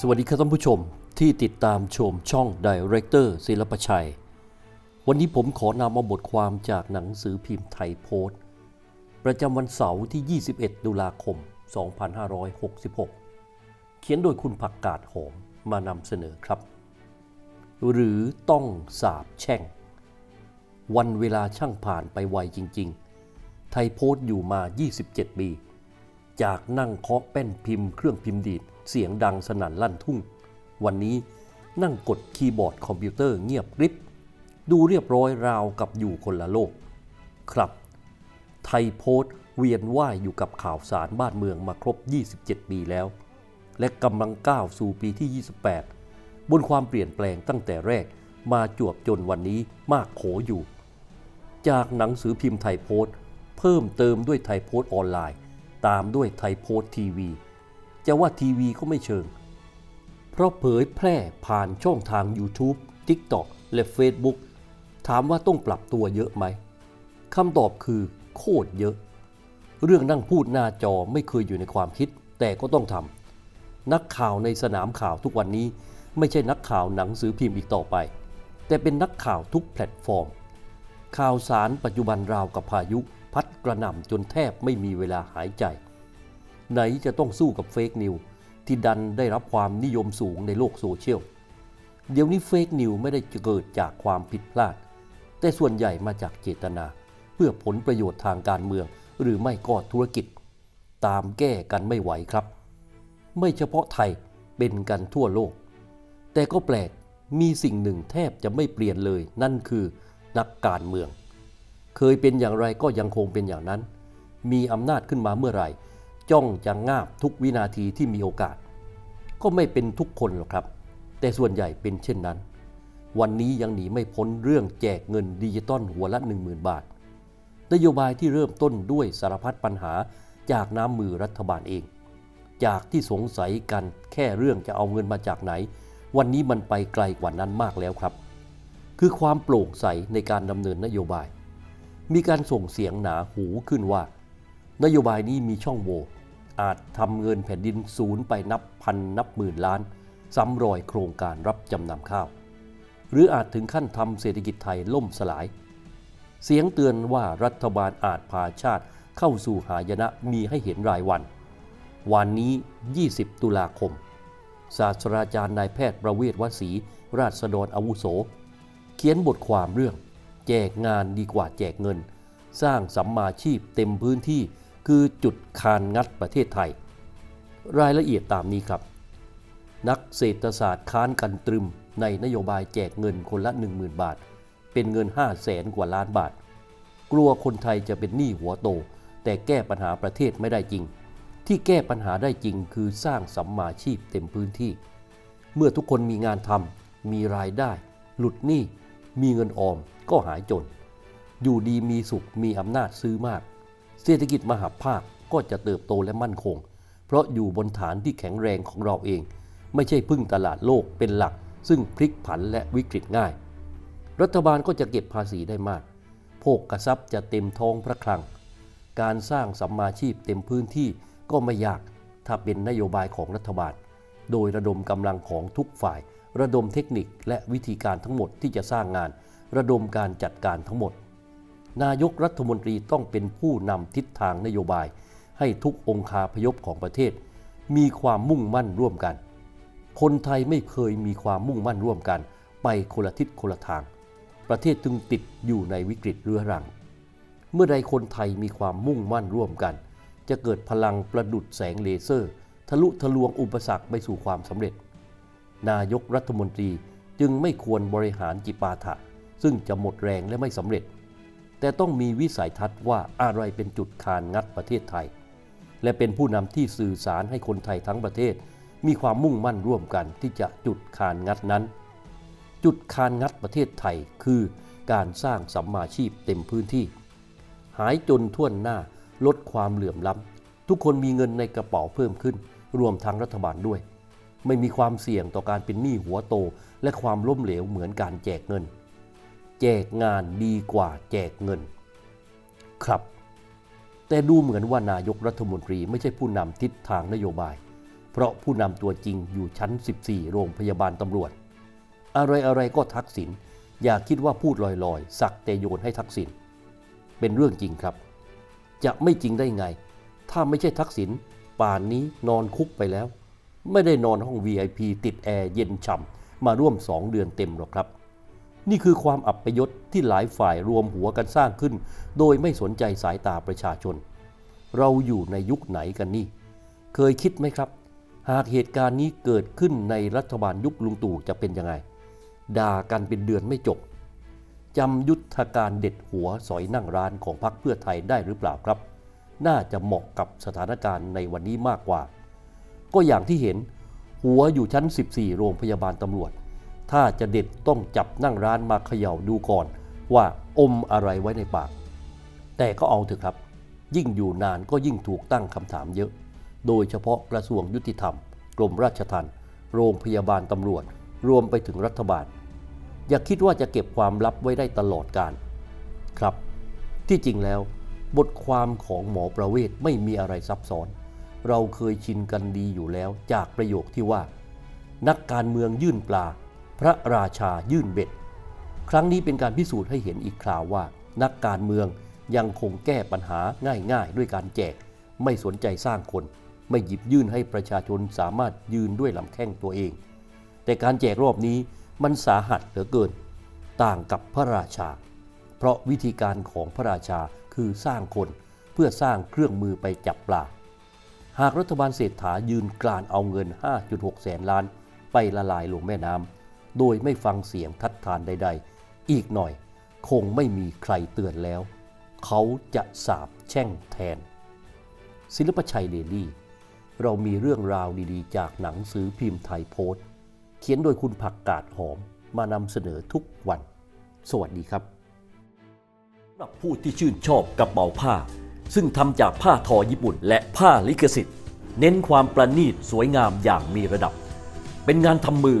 สวัสดีครับท่านผู้ชมที่ติดตามชมช่อง Director ศิลปชัย วันนี้ผมขอนำมาบทความจากหนังสือพิมพ์ไทยโพสต์ ประจำวันเสาร์ที่ 21 ตุลาคม 2566 เขียนโดยคุณผักกาดหอมมานำเสนอครับ หรือต้องสาบแช่ง วันเวลาช่างผ่านไปไวจริง ๆ ไทยโพสต์อยู่มา 27 ปี จากนั่งเคาะแป้นพิมพ์เครื่องพิมพ์ดีด เสียงดังสนั่นลั่นทุ่ง วันนี้นั่งกดคีย์บอร์ดคอมพิวเตอร์เงียบกริบ ดูเรียบร้อยราวกับอยู่คนละโลก ครับ ไทยโพสต์เวียนว่ายอยู่กับข่าวสารบ้านเมืองมาครบ 27 ปีแล้ว และกำลังก้าวสู่ปีที่ 28 บนความเปลี่ยนแปลงตั้งแต่แรกมาจวบจนวันนี้มากโขอยู่ จากหนังสือพิมพ์ไทยโพสต์ เพิ่มเติมด้วยไทยโพสต์ออนไลน์ ตามด้วยไทยโพสต์ทีวี จะว่าทีวีก็ไม่เชิง เพราะเผยแพร่ผ่านช่องทาง YouTube TikTok และ Facebook ถามว่าต้องปรับตัวเยอะไหมคำตอบคือโคตรเยอะ เรื่องนั่งพูดหน้าจอไม่เคยอยู่ในความคิด แต่ก็ต้องทำนักข่าวในสนามข่าวทุกวันนี้ ไม่ใช่นักข่าวหนังสือพิมพ์อีกต่อไป แต่เป็นนักข่าวทุกแพลตฟอร์ม ข่าวสารปัจจุบันราวกับพายุ พัดกระหน่ำจนแทบไม่มีเวลาหายใจ ไหนจะต้องสู้กับเฟกนิวที่ดันได้รับความนิยมสูงในโลกโซเชียล เดี๋ยวนี้เฟกนิวไม่ได้เกิดจากความผิดพลาด แต่ส่วนใหญ่มาจากเจตนา เพื่อผลประโยชน์ทางการเมือง หรือไม่ก็ธุรกิจ ตามแก้กันไม่ไหวครับ ไม่เฉพาะไทยเป็นกันทั่วโลก แต่ก็แปลกมีสิ่งหนึ่งแทบจะไม่เปลี่ยนเลย นั่นคือนักการเมือง เคยเป็นอย่างไรก็ยังคงเป็นอย่างนั้น มีอำนาจขึ้นมาเมื่อไหร่ จ้องจะงาบทุกวินาทีที่มีโอกาส ก็ไม่เป็นทุกคนหรอกครับ แต่ส่วนใหญ่เป็นเช่นนั้น วันนี้ยังหนีไม่พ้นเรื่องแจกเงินดิจิตอลหัวละ 10,000 บาท นโยบายที่เริ่มต้นด้วยสารพัดปัญหาจากน้ำมือรัฐบาลเอง จากที่สงสัยกันแค่เรื่องจะเอาเงินมาจากไหน วันนี้มันไปไกลกว่านั้นมากแล้วครับ คือความโปร่งใสในการดำเนินนโยบาย มีการส่งเสียงหนาหูขึ้นว่า นโยบายนี้มีช่องโหว่ อาจทำเงินแผ่นดินศูนย์ไปนับพันนับหมื่นล้าน ซ้ำรอยโครงการรับจำนำข้าว หรืออาจถึงขั้นทำเศรษฐกิจไทยล่มสลาย เสียงเตือนว่ารัฐบาลอาจพาชาติเข้าสู่หายนะมีให้เห็นรายวัน วันนี้ 20 ตุลาคม ศาสตราจารย์นายแพทย์ประเวศวสีราษฎรอาวุโส เขียนบทความเรื่อง แจกงานดีกว่าแจกเงิน สร้างสัมมาชีพเต็มพื้นที่ คือจุดคานงัดประเทศไทย รายละเอียดตามนี้ครับ นักเศรษฐศาสตร์ค้านกันตรึมในนโยบายแจกเงินคนละ 10,000 บาท เป็นเงิน 5 0 0แสนกว่าล้านบาท กลัวคนไทยจะเป็นหนี้หัวโต แต่แก้ปัญหาประเทศไม่ได้จริง ที่แก้ปัญหาได้จริงคือสร้างสัมมาชีพเต็มพื้นที่ เมื่อทุกคนมีงานทำมีรายได้ หลุดหนี้มีเงินออมก็หายจน อยู่ดีมีสุขมีอำนาจซื้อมาก เศรษฐกิจมหาภาคก็จะเติบโตและมั่นคง เพราะอยู่บนฐานที่แข็งแรงของเราเอง ไม่ใช่พึ่งตลาดโลกเป็นหลัก ซึ่งพลิกผันและวิกฤตง่าย รัฐบาลก็จะเก็บภาษีได้มาก โภคกระซับจะเต็มท้องพระคลัง การสร้างสัมมาชีพเต็มพื้นที่ก็ไม่ยากถ้าเป็นนโยบายของรัฐบาล โดยระดมกำลังของทุกฝ่าย ระดมเทคนิคและวิธีการทั้งหมดที่จะสร้างงาน ระดมการจัดการทั้งหมด นายกรัฐมนตรีต้องเป็นผู้นำทิศทางนโยบาย ให้ทุกองคาพยพของประเทศ มีความมุ่งมั่นร่วมกัน คนไทยไม่เคยมีความมุ่งมั่นร่วมกัน ไปคนละทิศคนละทาง ประเทศจึงติดอยู่ในวิกฤตเรื้อรัง เมื่อใดคนไทยมีความมุ่งมั่นร่วมกัน จะเกิดพลังประดุดแสงเลเซอร์ ทะลุทะลวงอุปสรรคไปสู่ความสำเร็จ นายกรัฐมนตรีจึงไม่ควรบริหารจิปาถะ ซึ่งจะหมดแรงและไม่สำเร็จ แต่ต้องมีวิสัยทัศน์ว่าอะไรเป็นจุดคานงัดประเทศไทย และเป็นผู้นำที่สื่อสารให้คนไทยทั้งประเทศ มีความมุ่งมั่นร่วมกันที่จะจุดคานงัดนั้น จุดคานงัดประเทศไทยคือการสร้างสัมมาชีพเต็มพื้นที่ หายจนท่วนหน้าลดความเหลื่อมล้ำทุกคนมีเงินในกระเป๋าเพิ่มขึ้น รวมทั้งรัฐบาลด้วย ไม่มีความเสี่ยงต่อการเป็นหนี้หัวโต และความล้มเหลวเหมือนการแจกเงิน แจกงานดีกว่าแจกเงิน ครับ แต่ดูเหมือนว่านายกรัฐมนตรีไม่ใช่ผู้นำทิศทางนโยบาย เพราะผู้นำตัวจริงอยู่ชั้น 14 โรงพยาบาลตำรวจ อะไรอะไรก็ทักษิณอย่าคิดว่าพูดลอยๆ สักแต่โยนให้ทักษิณเป็นเรื่องจริงครับ จะไม่จริงได้ไง ถ้าไม่ใช่ทักษิณป่านนี้นอนคุกไปแล้ว ไม่ได้นอนห้อง VIP ติดแอร์เย็นฉ่ำมาร่วม2เดือนเต็มหรอกครับ นี่คือความอับประยศที่หลายฝ่ายรวมหัวกันสร้างขึ้น โดยไม่สนใจสายตาประชาชน เราอยู่ในยุคไหนกันนี่ เคยคิดไหมครับ หากเหตุการณ์นี้เกิดขึ้นในรัฐบาลยุคลุงตู่จะเป็นยังไง ด่ากันเป็นเดือนไม่จบจำยุทธการเด็ดหัวสอยนั่งร้านของพรรคเพื่อไทยได้หรือเปล่าครับ น่าจะเหมาะกับสถานการณ์ในวันนี้มากกว่า ก็อย่างที่เห็นหัวอยู่ชั้น 14 โรงพยาบาลตำรวจ ถ้าจะเด็ดต้องจับนั่งร้านมาเขย่าดูก่อน ว่าอมอะไรไว้ในปาก แต่ก็เอาเถอะครับ ยิ่งอยู่นานก็ยิ่งถูกตั้งคำถามเยอะ โดยเฉพาะกระทรวงยุติธรรม กรมราชทัณฑ์โรงพยาบาลตำรวจ รวมไปถึงรัฐบาล อย่าคิดว่าจะเก็บความลับไว้ได้ตลอดการ ครับ ที่จริงแล้ว บทความของหมอประเวศไม่มีอะไรซับซ้อน เราเคยชินกันดีอยู่แล้วจากประโยคที่ว่า นักการเมืองยื่นปลา พระราชายื่นเบ็ด ครั้งนี้เป็นการพิสูจน์ให้เห็นอีกคราวว่า นักการเมืองยังคงแก้ปัญหาง่ายๆ ด้วยการแจก ไม่สนใจสร้างคน ไม่หยิบยื่นให้ประชาชนสามารถยืนด้วยลำแข้งตัวเอง แต่การแจกรอบนี้มันสาหัสเหลือเกิน ต่างกับพระราชา เพราะวิธีการของพระราชาคือสร้างคนเพื่อสร้างเครื่องมือไปจับปลาหากรัฐบาลเศรษฐายืนกลานเอาเงิน 5.6 แสนล้าน ไปละลายลงแม่น้ำ โดยไม่ฟังเสียงทัดทานใด ๆ อีกหน่อยคงไม่มีใครเตือนแล้ว เขาจะสาบแช่งแทน ศิลปชัยเดลี่ เรามีเรื่องราวดีๆ จากหนังสือพิมพ์ไทยโพสต์ เขียนโดยคุณผักกาดหอมมานำเสนอทุกวัน สวัสดีครับสำหรับผู้ที่ชื่นชอบกระเป๋าผ้า ซึ่งทำจากผ้าทอญี่ปุ่นและผ้าลิขสิทธิ์ เน้นความประณีตสวยงามอย่างมีระดับ เป็นงานทำมือ